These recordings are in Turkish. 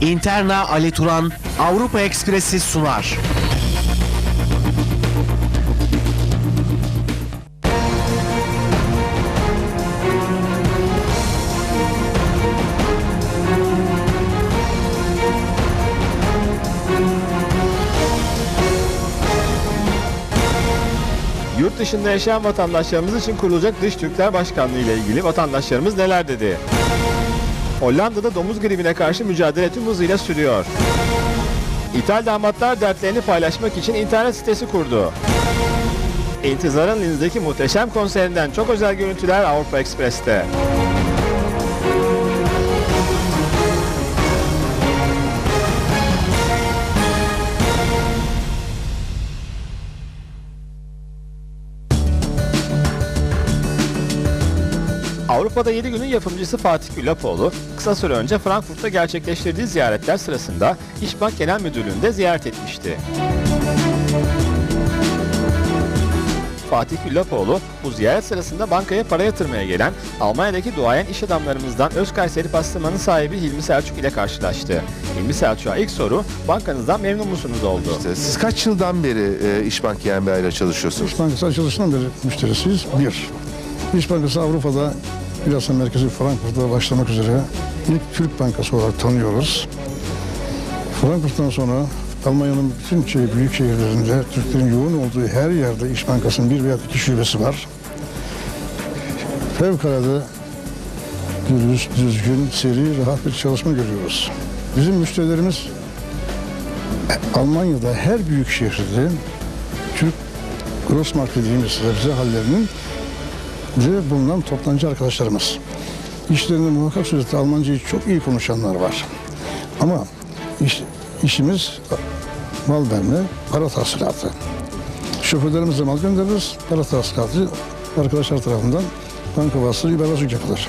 Interna Ali Turan Avrupa Ekspresi sunar. Yurt dışında yaşayan vatandaşlarımız için kurulacak Dış Türkler Başkanlığı ile ilgili vatandaşlarımız neler dedi? Hollanda'da domuz gribine karşı mücadele tüm hızıyla sürüyor. İthal damatlar dertlerini paylaşmak için internet sitesi kurdu. İntizar'ın Linz'deki muhteşem konserinden çok özel görüntüler Avrupa Ekspres'te. Avrupa'da 7 günün yapımcısı Fatih Gülapoğlu, kısa süre önce Frankfurt'ta gerçekleştirdiği ziyaretler sırasında İşbank Genel Müdürlüğü'nde ziyaret etmişti. Fatih Gülapoğlu bu ziyaret sırasında bankaya para yatırmaya gelen Almanya'daki duayen iş adamlarımızdan Özkayseri Pastırma'nın sahibi Hilmi Selçuk ile karşılaştı. Hilmi Selçuk'a ilk soru bankanızdan memnun musunuz oldu. İşte siz kaç yıldan beri e, İşbank GmbH ile çalışıyorsunuz? İş Bankası açılışından beri müşterisiyiz. Bir. İş Bankası Avrupa'da bilhassa merkezi Frankfurt'ta başlamak üzere ilk Türk Bankası olarak tanıyoruz. Frankfurt'tan sonra Almanya'nın bütün şey, büyük şehirlerinde Türklerin yoğun olduğu her yerde İş Bankası'nın bir veya iki şubesi var. Fevkalade dürüst, düzgün, seri, rahat bir çalışma görüyoruz. Bizim müşterilerimiz Almanya'da her büyük şehirde Türk Grossmark dediğimiz sebze hallerinin bulunan toptancı arkadaşlarımız. İşlerinde muhakkak surette Almancayı çok iyi konuşanlar var. Ama iş, işimiz mal verme, para tahsilatı. Şoförlerimize mal göndeririz, para tahsilatı arkadaşlar tarafından banka vasıtası ibarasılık yapılır.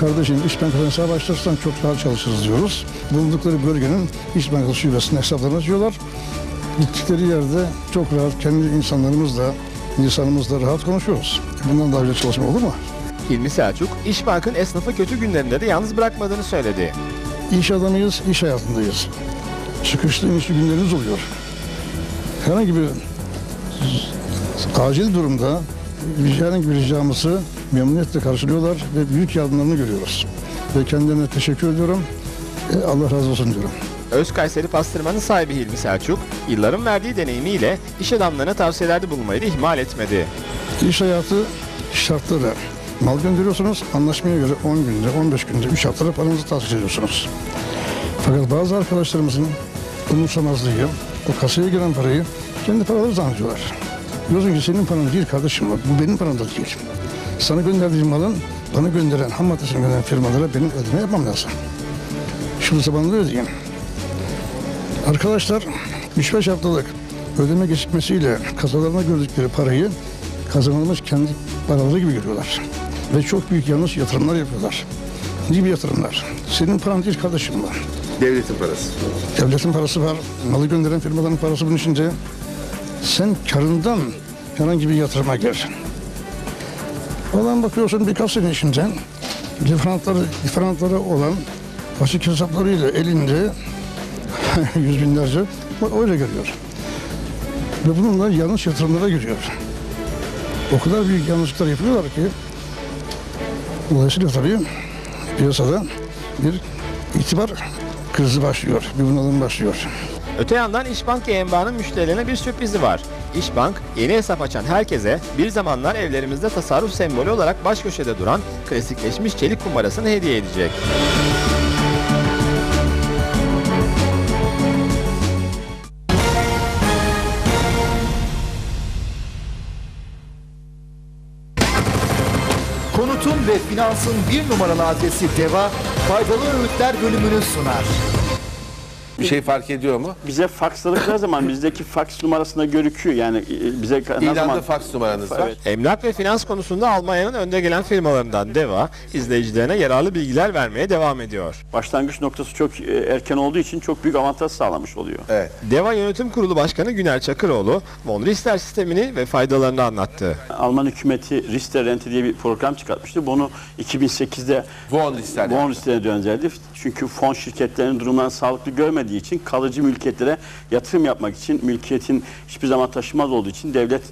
Kardeşim iş bankasına hesap açtırırsan çok rahat çalışırız diyoruz. Bulundukları bölgenin iş bankası şubesine hesaplarını açıyorlar. Gittikleri yerde çok rahat kendi insanlarımızla, lisanımızla rahat konuşuyoruz. Bundan daha güzel çalışma olur mu? Hilmi Selçuk, İşbank'ın esnafı kötü günlerinde de yalnız bırakmadığını söyledi. İş adamıyız, iş hayatındayız. Çıkışlı inişli günlerimiz oluyor. Herhangi bir acil durumda herhangi bir ricamızı memnuniyetle karşılıyorlar ve büyük yardımlarını görüyoruz. Ve kendilerine teşekkür ediyorum. E, Allah razı olsun diyorum. Özkayseri Pastırma'nın sahibi Hilmi Selçuk, yılların verdiği deneyimiyle iş adamlarına tavsiyelerde bulunmayı ihmal etmedi. İş hayatı şartları. Mal gönderiyorsunuz, anlaşmaya göre 10 günde, 15 günde, 3 haftada paranızı tahsil ediyorsunuz. Fakat bazı arkadaşlarımızın umursamazlığı, o kasaya giren parayı kendi paraları zannediyorlar. Diyorsun ki senin paran değil kardeşim, bu benim param da değil. Sana gönderdiğim malın bana gönderen, ham maddesini gönderen firmalara benim ödeme yapmam lazım. Şunu zamanında ödeyeyim. Arkadaşlar 3-5 haftalık ödeme gecikmesiyle kasalarına gördükleri parayı kazanılmış kendi paraları gibi görüyorlar. Ve çok büyük yanlış yatırımlar yapıyorlar. Ne gibi yatırımlar? Senin paran değil kardeşim bu. Devletin parası. Devletin parası var, malı gönderen firmaların parası bunun içinde. Sen karından herhangi bir yatırıma gir. Olan bakıyorsun birkaç sene içinde diferantları, diferantları olan açık hesaplarıyla elinde yüz binlerce öyle görüyor. Ve bununla yanlış yatırımlara giriyor. O kadar büyük yanlışlıklar yapıyorlar ki dolayısıyla tabii piyasada bir itibar krizi başlıyor, bir bunalım başlıyor. Öte yandan İşbank GmbH'nın müşterilerine bir sürprizi var. İşbank, yeni hesap açan herkese bir zamanlar evlerimizde tasarruf sembolü olarak baş köşede duran klasikleşmiş çelik kumbarasını hediye edecek. Konutun ve finansın bir numaralı adresi DEVA, faydalı öğütler bölümünü sunar. Bir şey fark ediyor mu? Bize faksladıkları zaman bizdeki faks numarasında görüküyor. Yani e, bize ne İlanda zaman... faks numaranız var. Evet. Emlak ve finans konusunda Almanya'nın önde gelen firmalarından Deva, izleyicilerine yararlı bilgiler vermeye devam ediyor. Başlangıç noktası çok e, erken olduğu için çok büyük avantaj sağlamış oluyor. Evet. Deva Yönetim Kurulu Başkanı Güner Çakıroğlu, von Riester sistemini ve faydalarını anlattı. Alman hükümeti Riester Rente diye bir program çıkartmıştı. Bunu 2008'de Von Riester Bon yaptı. listeye döndürdü. Çünkü fon şirketlerinin durumlarını sağlıklı görmediği için kalıcı mülkiyetlere yatırım yapmak için mülkiyetin hiçbir zaman taşımaz olduğu için devlet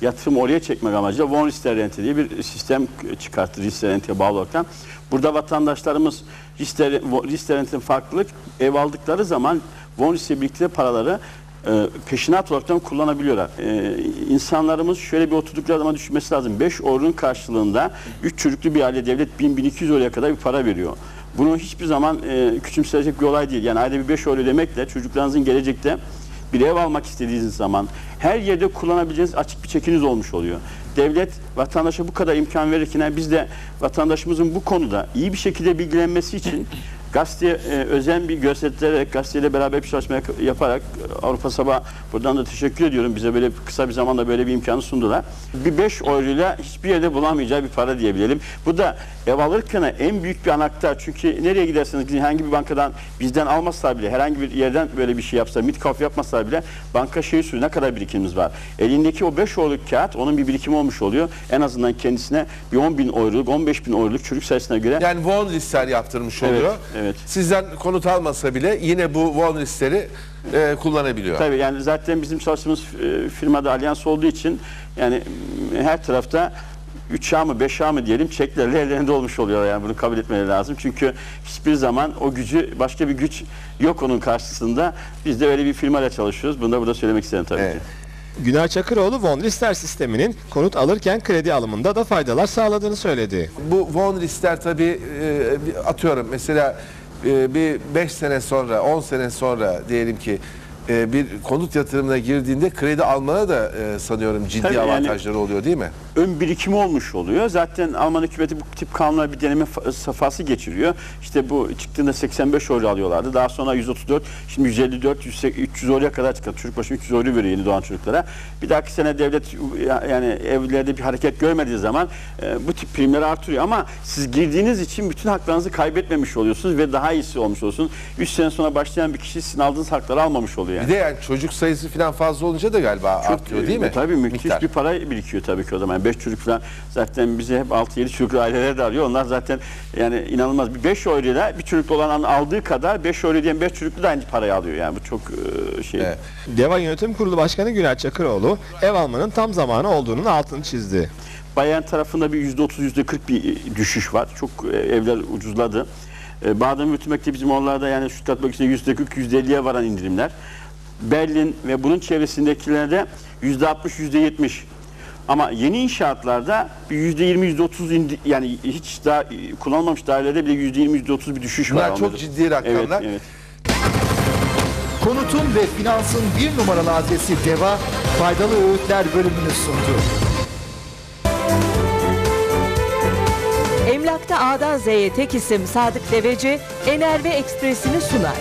yatırım oraya çekmek amacıyla Von Riester Rente diye bir sistem çıkarttı Riester Rente'ye bağlı olarak. Burada vatandaşlarımız Riester, Riester Rente'nin farklılık ev aldıkları zaman Von Riester birlikte paraları e, peşinat olaraktan kullanabiliyorlar. E, insanlarımız şöyle bir oturdukları zaman düşünmesi lazım. 5 eurunun karşılığında 3 çocuklu bir aile devlet 1000-1200 euroya kadar bir para veriyor. Bunu hiçbir zaman e, küçümseyecek bir olay değil. Yani ayda bir 5 euro demekle çocuklarınızın gelecekte bir ev almak istediğiniz zaman her yerde kullanabileceğiniz açık bir çekiniz olmuş oluyor. Devlet vatandaşa bu kadar imkan verirken biz de vatandaşımızın bu konuda iyi bir şekilde bilgilenmesi için gazeteye e, özen bir göstererek gazeteyle beraber bir çalışma yaparak e, Avrupa Sabah buradan da teşekkür ediyorum. Bize böyle kısa bir zamanda böyle bir imkanı sundular. Bir 5 euroyla hiçbir yerde bulamayacağı bir para diyebilelim. Bu da ev alırken en büyük bir anahtar. Çünkü nereye giderseniz gidin herhangi bir bankadan bizden almazsa bile herhangi bir yerden böyle bir şey yapsa, mitkaf yapmasa bile banka şeyi soruyor ne kadar birikimimiz var. Elindeki o 5 euroluk kağıt onun bir birikimi olmuş oluyor. En azından kendisine bir 10 bin euroluk, 15 bin euroluk çocuk sayısına göre Yani Von Riester yaptırmış Evet, oluyor. Evet. Sizden konut almasa bile yine bu Von Riester'i e, kullanabiliyor. Tabii yani zaten bizim çalıştığımız e, firmada alyans olduğu için yani her tarafta 3 A mı 5 A mı diyelim çeklerle ellerinde olmuş oluyor yani bunu kabul etmeleri lazım. Çünkü hiçbir zaman o gücü başka bir güç yok onun karşısında. Biz de öyle bir firmayla çalışıyoruz. Bunu da burada söylemek istedim tabii Evet. ki. Güner Çakıroğlu, von Riester sisteminin konut alırken kredi alımında da faydalar sağladığını söyledi. Bu Von Riester tabii e, atıyorum mesela e, bir 5 sene sonra 10 sene sonra diyelim ki e, bir konut yatırımına girdiğinde kredi almana da e, sanıyorum ciddi Tabii yani- avantajları oluyor değil mi? ön birikimi olmuş oluyor. Zaten Alman hükümeti bu tip kanunlara bir deneme safhası geçiriyor. İşte bu çıktığında 85 euro alıyorlardı. Daha sonra 134, şimdi 154, 100 300 euroya kadar çıktı. Çocuk başı 300 euro veriyor yeni doğan çocuklara. Bir dahaki sene devlet ya- yani evlerde bir hareket görmediği zaman e, bu tip primleri artırıyor. Ama siz girdiğiniz için bütün haklarınızı kaybetmemiş oluyorsunuz ve daha iyisi olmuş oluyorsunuz. 3 sene sonra başlayan bir kişi sizin aldığınız hakları almamış oluyor. Yani. Bir de yani çocuk sayısı falan fazla olunca da galiba artıyor değil mi? E, Tabii müthiş Miktar. bir para birikiyor tabii ki o zaman. 5 çocuk falan zaten bize hep 6-7 çocuklu aileler de arıyor. Onlar zaten yani inanılmaz. Bir 5 euroyla bir çocuklu olan aldığı kadar 5 euro diyen 5 çocuklu da aynı parayı alıyor. Yani bu çok e, şey. Evet. Deva Yönetim Kurulu Başkanı Güner Çakıroğlu, ev almanın tam zamanı olduğunun altını çizdi. Bayan tarafında bir %30, %40 bir düşüş var. Çok e, evler ucuzladı. E, Baden-Württemberg'de bizim oralarda yani Stuttgart bölgesinde %40, %50'ye varan indirimler. Berlin ve bunun çevresindekilerde %60, %70. Ama yeni inşaatlarda bir %20, %30 indi, yani hiç daha e, kullanılmamış dairelerde bile %20, %30 bir düşüş var. Bunlar çok ciddi rakamlar. Evet, evet. Konutun ve finansın bir numaralı adresi Deva, faydalı öğütler bölümünü sundu. Emlakta A'dan Z'ye tek isim Sadık Deveci, Enerve Ekspresi'ni sunar.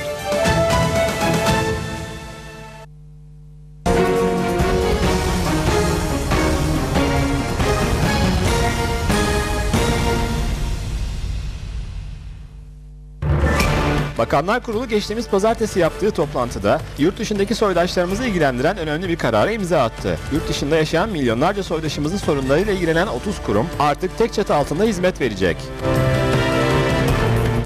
Bakanlar Kurulu geçtiğimiz pazartesi yaptığı toplantıda yurt dışındaki soydaşlarımızı ilgilendiren önemli bir karara imza attı. Yurt dışında yaşayan milyonlarca soydaşımızın sorunlarıyla ilgilenen 30 kurum artık tek çatı altında hizmet verecek.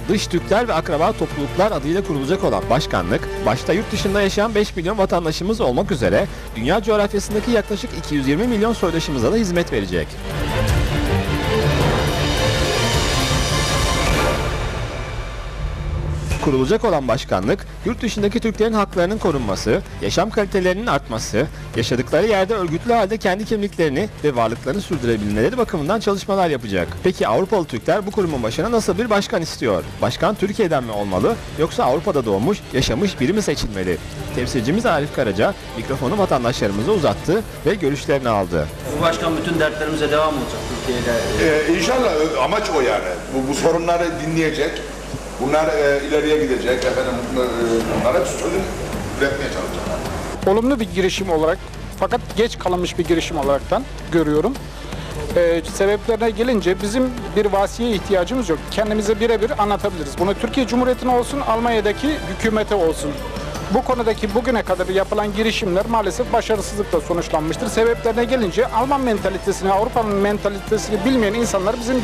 Dış Türkler ve akraba topluluklar adıyla kurulacak olan başkanlık, başta yurt dışında yaşayan 5 milyon vatandaşımız olmak üzere dünya coğrafyasındaki yaklaşık 220 milyon soydaşımıza da hizmet verecek. Kurulacak olan başkanlık, yurt dışındaki Türklerin haklarının korunması, yaşam kalitelerinin artması, yaşadıkları yerde örgütlü halde kendi kimliklerini ve varlıklarını sürdürebilmeleri bakımından çalışmalar yapacak. Peki Avrupalı Türkler bu kurumun başına nasıl bir başkan istiyor? Başkan Türkiye'den mi olmalı yoksa Avrupa'da doğmuş, yaşamış biri mi seçilmeli? Temsilcimiz Arif Karaca mikrofonu vatandaşlarımıza uzattı ve görüşlerini aldı. Bu başkan bütün dertlerimize devam olacak Türkiye'de. Ee, inşallah ö- amaç o yani. Bu, bu sorunları dinleyecek, Bunlar e, ileriye gidecek. Efendim e, bunlar hep çözüm üretmeye çalışacaklar. olumlu bir girişim olarak fakat geç kalınmış bir girişim olaraktan görüyorum. Ee, sebeplerine gelince bizim bir vasiye ihtiyacımız yok. Kendimize birebir anlatabiliriz. Bunu Türkiye Cumhuriyeti'ne olsun, Almanya'daki hükümete olsun. Bu konudaki bugüne kadar yapılan girişimler maalesef başarısızlıkla sonuçlanmıştır. Sebeplerine gelince Alman mentalitesini, Avrupa'nın mentalitesini bilmeyen insanlar bizim